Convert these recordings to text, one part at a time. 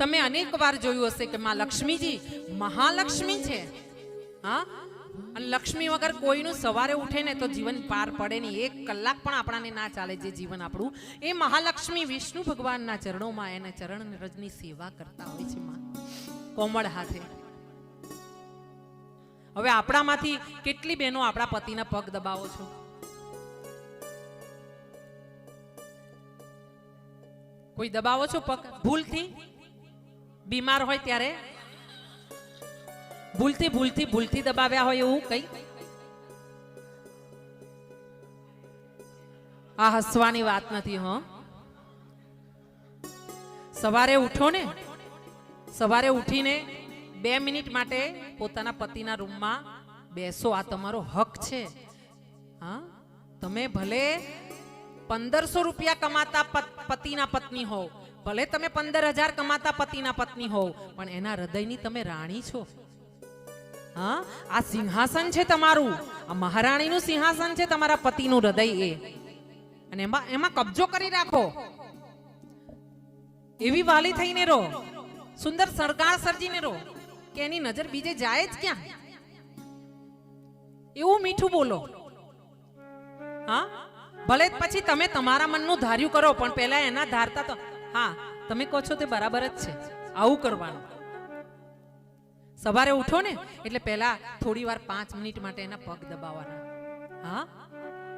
તમે અનેક વાર જોયું હશે કે માં લક્ષ્મીજી મહાલક્ષ્મી છે. લક્ષ્મી વગર કોઈનું સવારે ઉઠે ને તો જીવન પાર પડે નહીં. એક કલાક પણ આપણાને ના ચાલે જે જીવન આપણું. એ મહાલક્ષ્મી વિષ્ણુ ભગવાનના ચરણોમાં એના ચરણ રજની સેવા કરતા હોય છે માં. કોમળ હાથે. હવે આપણામાંથી કેટલી બહેનો આપણા પતિના પગ દબાવો છો? કોઈ દબાવો છો પગ? ભૂલથી? બીમાર હોય ત્યારે ભૂલથી ભૂલથી ભૂલથી દબાવ્યા હોય એવું કઈ? આ હસવાની વાત નથી, હો. સવારે ઉઠો ને. સવારે ઉઠીને બે મિનિટ માટે પોતાના પતિના રૂમમાં બેસો. આ તમારો હક છે. હા? તમે ભલે પંદરસો રૂપિયા કમાતા પત- પતિના પત્ની હોવ. ભલે તમે પંદર હજાર કમાતા પતિના પત્ની હોવ, પણ એના હૃદયની તમે રાણી છો. હા? આ સિંહાસન છે તમારું. આ મહારાણીનું સિંહાસન છે તમારા પતિનું હૃદય એ. અને એમાં એમાં કબજો કરી રાખો. એવી વાલી થઈને રહો. સુંદર સરકાર સર્જીને રહો. કે એની નજર બીજે જાય જ ક્યાં? એવું મીઠું બોલો. હા? ભલે પછી તમે તમારા મનનું ધાર્યું કરો, પણ પહેલા એના ધારતા તો હા, તમે કહો છો તે બરાબર જ છે. આવું કરવાનું. સવારે ઉઠો ને, એટલે પહેલા થોડી વાર પાંચ મિનિટ માટે એના પગ દબાવવાના. હા?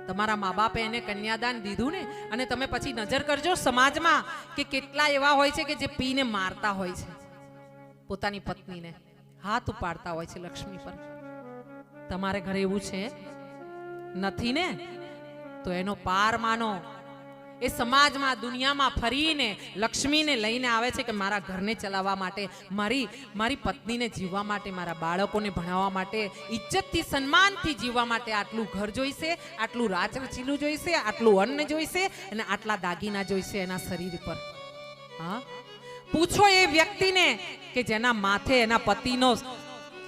તમારા મા બાપે એને કન્યાદાન દીધું ને, અને તમે પછી નજર કરજો સમાજમાં કે કેટલા એવા હોય છે કે જે પીને મારતા હોય છે. પોતાની પત્નીને. હાથ ઉપાડતા હોય છે લક્ષ્મી પર. તમારે ઘરે એવું છે? નથી ને? તો એનો પાર માનો. એ સમાજમાં, દુનિયામાં ફરીને લક્ષ્મીને લઈને આવે છે કે મારા ઘરને ચલાવવા માટે, મારી મારી પત્નીને જીવવા માટે, મારા બાળકોને ભણાવવા માટે, ઇજ્જતથી, સન્માનથી જીવવા માટે આટલું ઘર જોઈશે, આટલું રાચરચીલું જોઈશે, આટલું અન્ન જોઈશે અને આટલા દાગીના જોઈશે એના શરીર પર. હા? પૂછો એ વ્યક્તિને કે જેના માથે એના પતિનો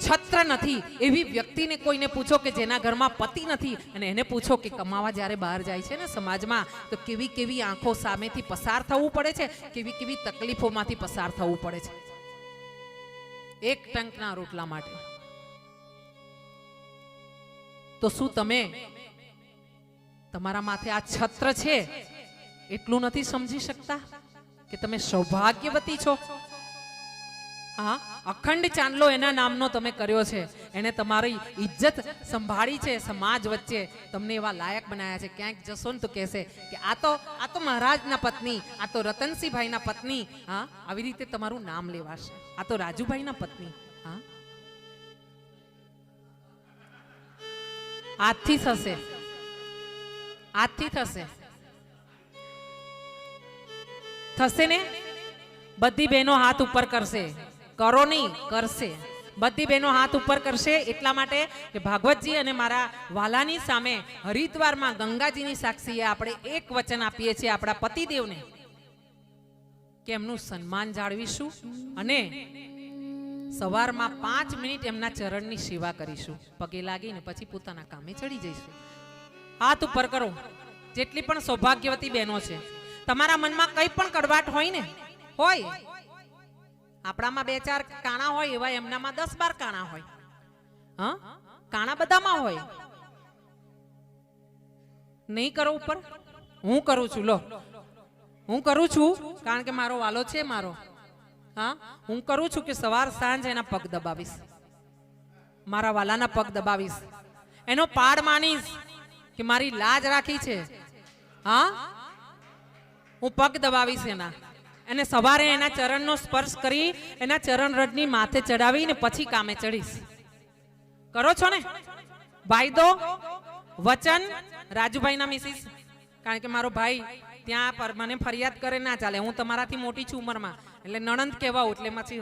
છત્ર નથી. એવી વ્યક્તિને કોઈને પૂછો કે જેના ઘરમાં પતિ નથી અને એને પૂછો કે કમાવા જ્યારે બહાર જાય છે ને સમાજમાં, તો કેવી કેવી આંખો સામેથી પસાર થવું પડે છે? કેવી કેવી તકલીફોમાંથી પસાર થવું પડે છે? એક ટંકના રોટલા માટે. તો શું તમે તમારા માથે આ છત્ર છે? એટલું નથી સમજી શકતા? કે તમે સૌભાગ્યવતી છો? હા, અખંડ ચાંદલો એના નામનો તમે કર્યો છે. એને તમારી ઇજ્જત સંભાળી છે, સમાજ વચ્ચે. તમને એવા લાયક બનાવ્યા છે. ક્યાંક જશો ને તો કહેશે કે આ તો આ તો મહારાજના પત્ની, આ તો રતનસિંહભાઈના પત્ની. હા, આવી રીતે તમારું નામ લેવાશે. આ તો રાજુભાઈના પત્ની. હા. આજથી થશે. આજથી થશે. થશે ને? બધી બહેનો હાથ ઉપર કરશે. કરો નહીં કરશે. બધી બહેનો હાથ ઉપર કરશે એટલા માટે કે ભાગવતજી અને મારા વાલાની સામે હરિદ્વારમાં ગંગાજીની સાક્ષીએ આપણે એક વચન આપીએ છીએ આપણા પતિદેવને કે એમનું સન્માન જાળવીશું અને સવારમાં પાંચ મિનિટ એમના ચરણની સેવા કરીશું. પગે લાગીને પછી પોતાના કામે ચડી જઈશું. હાથ ઉપર કરો. જેટલી પણ સૌભાગ્યવતી બહેનો છે. તમારા મનમાં કંઈ પણ કડવાટ હોય ને, હોય આપણામાં બે ચાર કાણા હોય એવા એમનામાં દસ બાર કાણા હોય. હા? કાણા બધામાં હોય. નહીં કરો ઉપર. હું કરું છું, લો. હું કરું છું, કારણ કે મારો વાલો છે મારો. હા? હું કરું છું કે સવાર સાંજ એના પગ દબાવીશ. મારા વાલાના પગ દબાવીશ. એનો પાડ માનીશ કે મારી લાજ રાખી છે. હા? હું પગ દબાવીશ એના. અને સવારે એના ચરણનો સ્પર્શ કરી એના ચરણ રજની માથે ચડાવીને પછી કામે ચડીશ. કરો છો ને? વાયદો વચન, રાજુભાઈના મિસિસ. કારણ કે મારો ભાઈ ત્યાં પર મને ફરિયાદ કરે ના ચાલે. હું તમારાથી મોટી છું ઉંમરમાં. એટલે નણંદ કહેવાઉં, એટલે પછી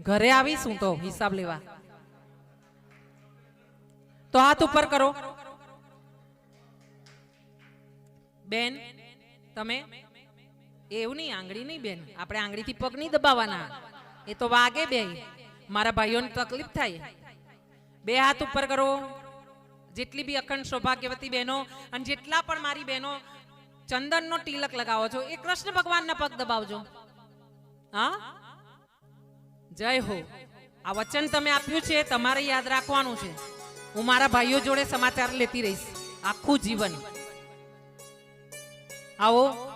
ઘરે આવીશ હું તો હિસાબ લેવા. તો હાથ ઉપર કરો. બેન, તમે? એવું નહીં, આંગળી નહીં બેન. આપણે આંગળીથી પગ નહીં દબાવવાના એ તો વાગે બે મારા ભાઈઓને તકલીફ થાય. બે હાથ ઉપર કરો. જેટલી બી અખંડ સૌભાગ્યવતી બહેનો અને જેટલા પણ મારી બહેનો, ચંદનનો તિલક લગાવો છો, એ કૃષ્ણ ભગવાનના પગ દબાવજો. હા? જય હો. આ વચન તમે આપ્યું છે, તમારે યાદ રાખવાનું છે. હું મારા ભાઈઓ જોડે સમાચાર લેતી રહીશ. આખું જીવન. આવો.